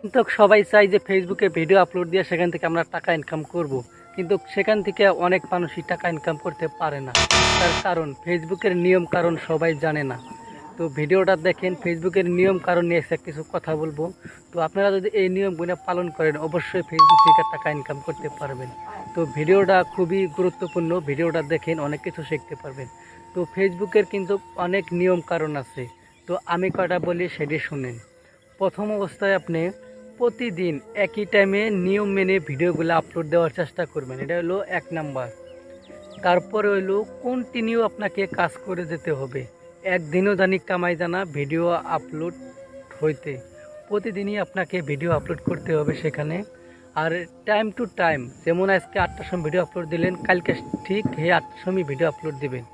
কিন্তু সবাই চাই যে ফেসবুকে ভিডিও আপলোড দিয়ে সেখান থেকে আমরা টাকা ইনকাম করব। কিন্তু সেখান থেকে অনেক মানুষই টাকা ইনকাম করতে পারে না। তার কারণ ফেসবুকের নিয়ম কারণ সবাই জানে না। তো ভিডিওটা দেখেন ফেসবুকের নিয়ম কারণ নিয়ে এসে কিছু কথা বলব। তো আপনারা যদি এই নিয়মগুলো পালন করেন, অবশ্যই ফেসবুক থেকে টাকা ইনকাম করতে পারবেন। তো ভিডিওটা খুবই গুরুত্বপূর্ণ। ভিডিওটা দেখেন, অনেক কিছু শিখতে পারবেন। তো ফেসবুকের কিন্তু অনেক নিয়ম কারণ আছে। তো আমি কয়টা বলি সেটি শুনেন। প্রথম অবস্থায় আপনি প্রতিদিন একই টাইমে নিয়ম মেনে ভিডিওগুলো আপলোড দেওয়ার চেষ্টা করবেন। এটা হলো এক নাম্বার তারপরে হইল কন্টিনিউ আপনাকে কাজ করে যেতে হবে। একদিনও জানি কামাই জানা ভিডিও আপলোড হইতে। প্রতিদিনই আপনাকে ভিডিও আপলোড করতে হবে সেখানে। আর টাইম টু টাইম যেমন আজকে আটটার সময় ভিডিও আপলোড দিলেন, কালকে ঠিক হে আটটার সময় ভিডিও আপলোড দিবেন।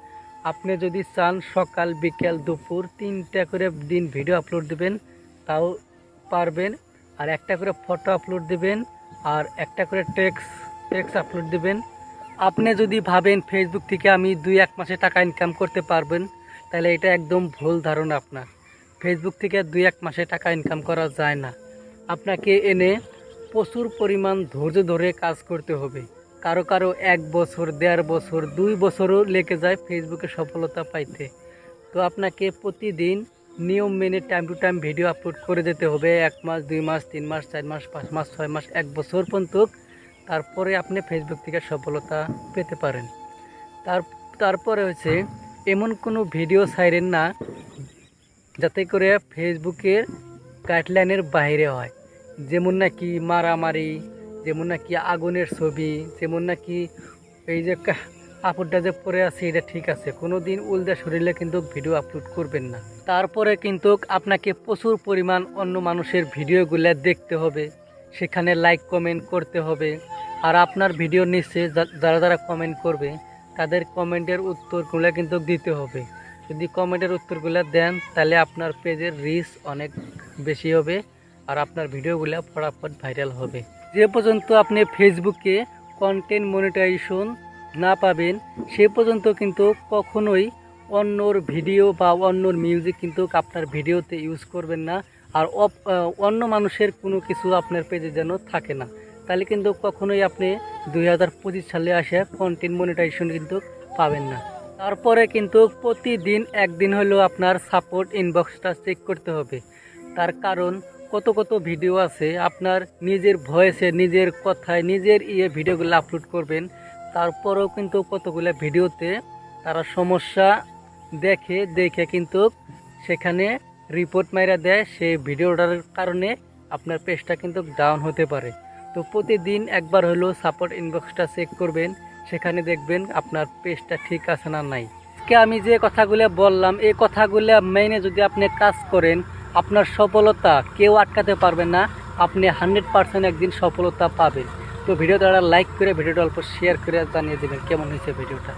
আপনি যদি চান সকাল, বিকেল, দুপুর তিনটা করে দিন ভিডিও আপলোড দিবেন, তাও পারবেন। আর একটা করে ফটো আপলোড দিবেন আর একটা করে টেক্স টেক্স আপলোড দিবেন। আপনি যদি ভাবেন ফেসবুক থেকে আমি দুই, এক মাসে টাকা ইনকাম করতে পারবেন, তাহলে এটা একদম ভুল ধারণা আপনার। ফেসবুক থেকে দুই, এক মাসে টাকা ইনকাম করা যায় না। আপনাকে এনে প্রচুর পরিমাণ ধৈর্য ধরে কাজ করতে হবে। কারও কারও এক বছর, দেড় বছর, দুই বছরও লেগে যায় ফেসবুকে সফলতা পাইতে। তো আপনাকে প্রতিদিন নিয়ম মেনে time to time video upload করে যেতে হবে। এক মাস, দুই মাস, তিন মাস, চার মাস, পাঁচ মাস, ছয় মাস, এক বছর পর্যন্ত। তারপরে আপনি ফেসবুক থেকে সফলতা পেতে পারেন। তার, তারপরে হচ্ছে, এমন কোনো ভিডিও ছাইরেন না, যাতে করে ফেসবুকের গাইডলাইনের বাইরে হয়। যেমন নাকি মারামারি, যেমন নাকি আগুনের ছবি, যেমন নাকি এই যে কাপড়টা যে পরে আছে, এটা ঠিক আছে। কোনো দিন উল্দা শরীরে কিন্তু ভিডিও আপলোড করবেন না। তারপরে কিন্তু আপনাকে প্রচুর পরিমাণ অন্য মানুষের ভিডিওগুলো দেখতে হবে। সেখানে লাইক কমেন্ট করতে হবে। আর আপনার ভিডিও নিচে যারা যারা কমেন্ট করবে, তাদের কমেন্টের উত্তরগুলো কিন্তু দিতে হবে। যদি কমেন্টের উত্তরগুলো দেন, তাহলে আপনার পেজের রিচ অনেক বেশি হবে আর আপনার ভিডিওগুলো ফটাফট ভাইরাল হবে। যে পর্যন্ত আপনি ফেসবুকে কন্টেন্ট মনিটাইজেশন না পাবেন, সে পর্যন্ত কিন্তু কখনোই অন্যর ভিডিও বা অন্যর মিউজিক কিন্তু আপনার ভিডিওতে ইউজ করবেন না। আর অন্য মানুষের কোনো কিছু আপনার পেজে যেন থাকে না। তাহলে কিন্তু কখনোই আপনি দুই হাজার পঁচিশ সালে আসে কন্টেন্ট মনিটাইজেশন কিন্তু পাবেন না। তারপরে কিন্তু প্রতিদিন একদিন হলেও আপনার সাপোর্ট ইনবক্সটা চেক করতে হবে। তার কারণ কত কত ভিডিও আছে, আপনার নিজের ভয়েসে নিজের কথায়, নিজের ইয়ে ভিডিওগুলো আপলোড করবেন। তারপরেও কিন্তু কতগুলো ভিডিওতে তারা সমস্যা দেখে দেখে কিন্তু সেখানে রিপোর্ট মাইরা দেয়, সেই ভিডিওটার কারণে আপনার পেজটা কিন্তু ডাউন হতে পারে। তো প্রতিদিন একবার হলেও সাপোর্ট ইনবক্সটা চেক করবেন, সেখানে দেখবেন আপনার পেজটা ঠিক আছে না নাই। আজকে আমি যে কথাগুলো বললাম, এই কথাগুলো মেনে যদি আপনি কাজ করেন, আপনার সফলতা কেউ আটকাতে পারবে না, আপনি হান্ড্রেড পার্সেন্ট একদিন সফলতা পাবেন। তো ভিডিওটা লাইক করে ভিডিওটা অল্প শেয়ার করে জানিয়ে দেবেন কেমন হয়েছে ভিডিওটা?